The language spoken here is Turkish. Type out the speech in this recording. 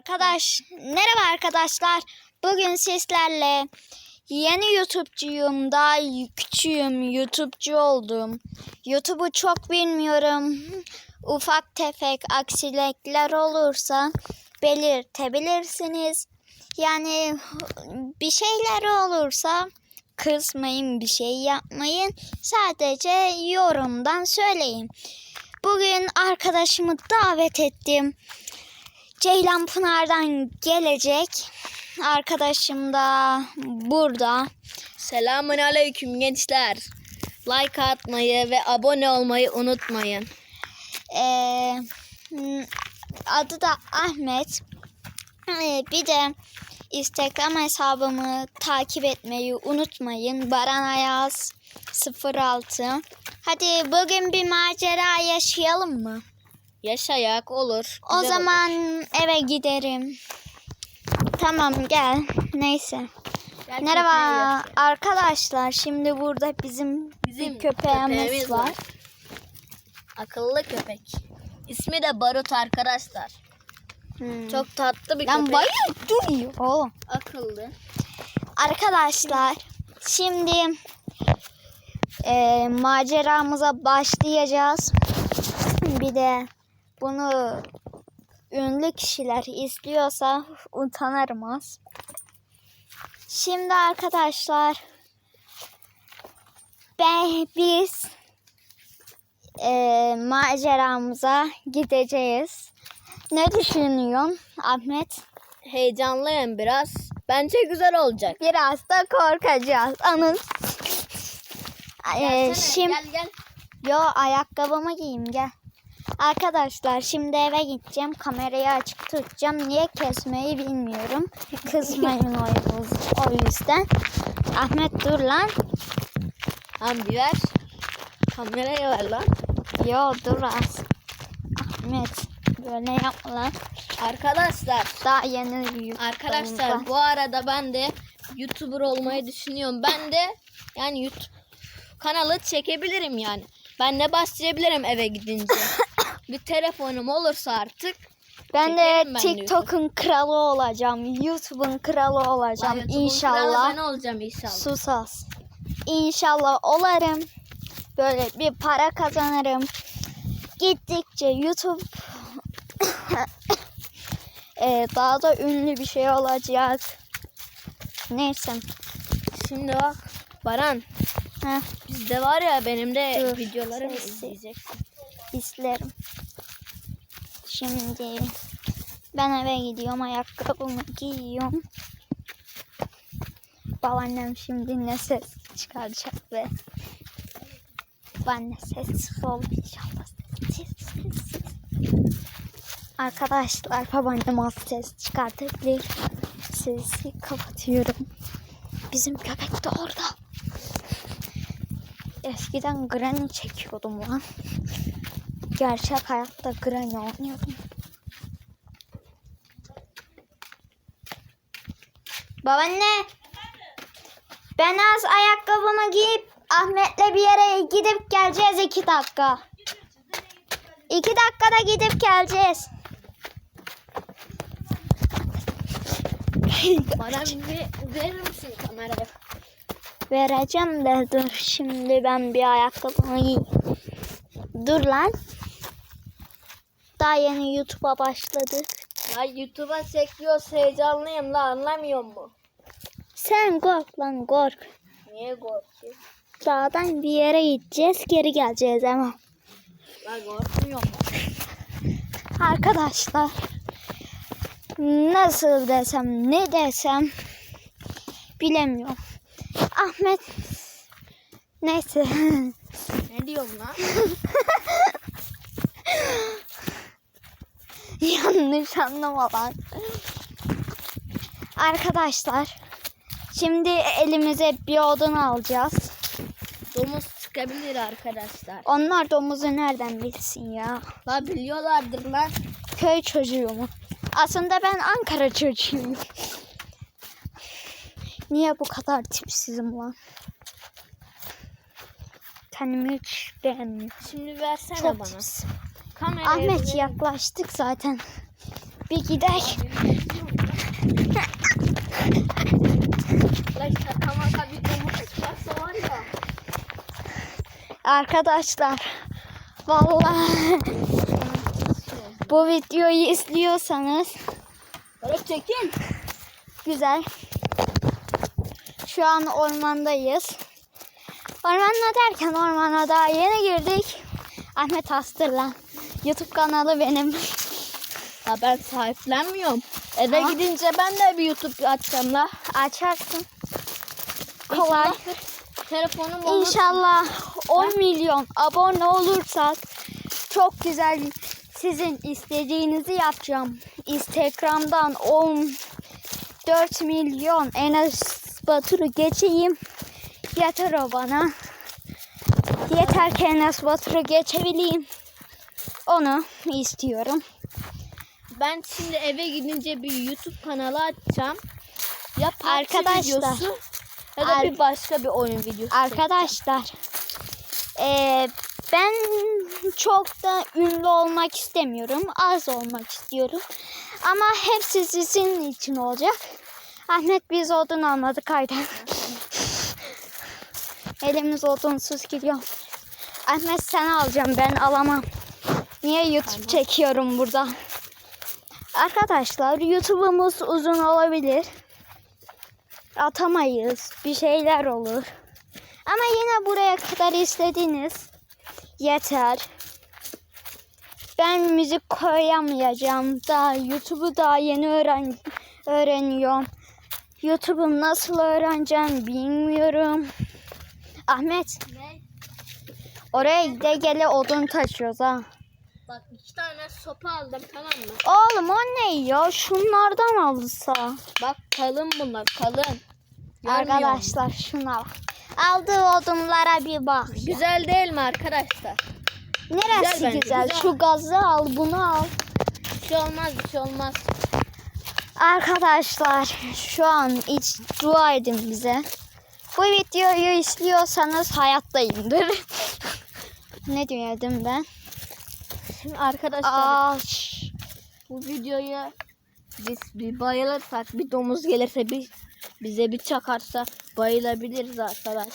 Arkadaş, merhaba arkadaşlar. Bugün sizlerle yeni YouTube'cuyum. Daha küçüğüm, YouTube'cu oldum. YouTube'u çok bilmiyorum. Ufak tefek aksilikler olursa belirtebilirsiniz. Yani bir şeyler olursa kızmayın, bir şey yapmayın. Sadece yorumdan söyleyin. Bugün arkadaşımı davet ettim. Ceylan Pınar'dan gelecek. Arkadaşım da burada. Selamun aleyküm gençler. Like atmayı ve abone olmayı unutmayın. Ee, adı da Ahmet. Ee, bir de Instagram hesabımı takip etmeyi unutmayın. Baran Ayaz 06. Hadi bugün bir macera yaşayalım mı? Yaşayak olur. O güzel zaman olur. eve giderim. Tamam gel. Neyse. Gel Merhaba arkadaşlar. Şimdi burada bizim, Bizim bir köpeğimiz, köpeğimiz var. var. Akıllı köpek. İsmi de Barut arkadaşlar. Hmm. Çok tatlı bir Lan köpek. bayıl duruyor oğlum. Akıllı. Arkadaşlar şimdi e, maceramıza başlayacağız. Bir de bunu ünlü kişiler izliyorsa utanırım az. Şimdi arkadaşlar ben biz e, maceramıza gideceğiz. Ne düşünüyorsun Ahmet? Heyecanlıyım biraz. Bence güzel olacak. Biraz da korkacağız. Anın. Ee, şimdi Gel gel. yo ayakkabımı giyeyim gel. Arkadaşlar şimdi eve gideceğim. Kamerayı açık tutacağım. Niye kesmeyi bilmiyorum. Kızmayın o, yüzden. Ahmet dur lan. Hamdi ver. Kamerayı ver lan. Yo dur az. Ahmet böyle yapma lan. Arkadaşlar Daha yeni büyük. Arkadaşlar bu arada ben de YouTuber olmayı düşünüyorum. Ben de yani YouTube kanalı çekebilirim yani. Ben de başlayabilirim eve gidince. bir telefonum olursa artık ben de TikTok'un kralı olacağım. YouTube'un kralı olacağım kralı inşallah. Ben olacağım inşallah. Sus az. İnşallah olarım. Böyle bir para kazanırım. Gittikçe YouTube Ee, daha da ünlü bir şey olacak. Neyse. Şimdi bak Baran Heh, bizde var ya benim de Dur, videolarımı izleyeceksin. izlerim. Şimdi ben eve gidiyorum. Ayakkabımı giyiyorum. Babaannem şimdi ne ses çıkaracak ve babaanne sessiz ol inşallah. Arkadaşlar babaannem az ses çıkartabilir. Sesi kapatıyorum. Bizim köpek de orada. Eskiden Granny çekiyordum lan. Gerçek hayatta Granny oynuyordum. Babaanne. Ben az ayakkabımı giyip Ahmet'le bir yere gidip geleceğiz iki dakika. İki dakikada gidip geleceğiz. Baran bir verir misin kamerayı? Vereceğim de dur şimdi ben bir ayakkabımı giyeyim. Dur lan. Daha yeni YouTube'a başladık. Ya YouTube'a çekiyoruz heyecanlıyım la anlamıyor mu? Sen kork lan kork. Niye korkuyorsun? Dağdan bir yere gideceğiz geri geleceğiz ama. La korkmuyor mu? Arkadaşlar nasıl desem ne desem bilemiyorum. Ahmet neyse Ne diyorsun lan? yanlış anlama lan. Arkadaşlar şimdi elimize bir odun alacağız. Domuz çıkabilir arkadaşlar. Onlar domuzu nereden bilsin ya? La biliyorlardır lan. Köy çocuğu mu? Aslında ben Ankara çocuğuyum. Niye bu kadar tipsizim lan? Kendimi hiç beğenmiyorum. Şimdi versene Çok bana. tipsiz. Kamerayı Ahmet bir- yaklaştık zaten. Bir gidek. Arkadaşlar vallahi bu videoyu izliyorsanız Böyle çekil. güzel. Şu an ormandayız. Ormanda derken ormana daha yeni girdik. Ahmet Hastırlan. YouTube kanalı benim. Ya ben sahiplenmiyorum. Eve Ama- gidince ben de bir YouTube açacağım la. Açarsın. Kolay. İnşallah Telefonum olur. İnşallah 10 milyon abone olursak çok güzel sizin istediğinizi yapacağım. Instagram'dan 14 milyon Enes Batur'u geçeyim. Yeter o bana. Yeter ki Enes Batur'u geçebileyim. Onu istiyorum. Ben şimdi eve gidince bir YouTube kanalı açacağım. Ya Arkadaşlar. videosu ya da bir başka bir oyun videosu. Arkadaşlar eee, ben çok da ünlü olmak istemiyorum. Az olmak istiyorum. Ama hepsi sizin için olacak. Ahmet biz odun almadık aydan. Elimiz odunsuz gidiyor. Ahmet sen alacağım ben alamam. Niye YouTube çekiyorum burada? Arkadaşlar YouTube'umuz uzun olabilir atamayız. Bir şeyler olur. Ama yine buraya kadar istediniz. Yeter. Ben müzik koyamayacağım. Daha YouTube'u daha yeni öğren öğreniyorum. YouTube'u nasıl öğreneceğim bilmiyorum. Ahmet Ne? oraya gide gele odun taşıyoruz ha. Bak iki tane sopa aldım tamam mı? Oğlum o ne ya? Şunlardan alsa. Bak kalın bunlar kalın. Görmüyor? Arkadaşlar şuna bak. Aldığı odunlara bir bak. ya. Güzel değil mi arkadaşlar? Neresi Güzel güzel? bence, güzel. Şu gazı al, bunu al. Bir şey olmaz bir şey olmaz. Arkadaşlar şu an hiç dua edin bize. Bu videoyu izliyorsanız hayattayımdır. ne diyordum ben? Şimdi arkadaşlar bu videoyu biz bir bayılırsak bir domuz gelirse bir bize bir çakarsa bayılabiliriz arkadaşlar.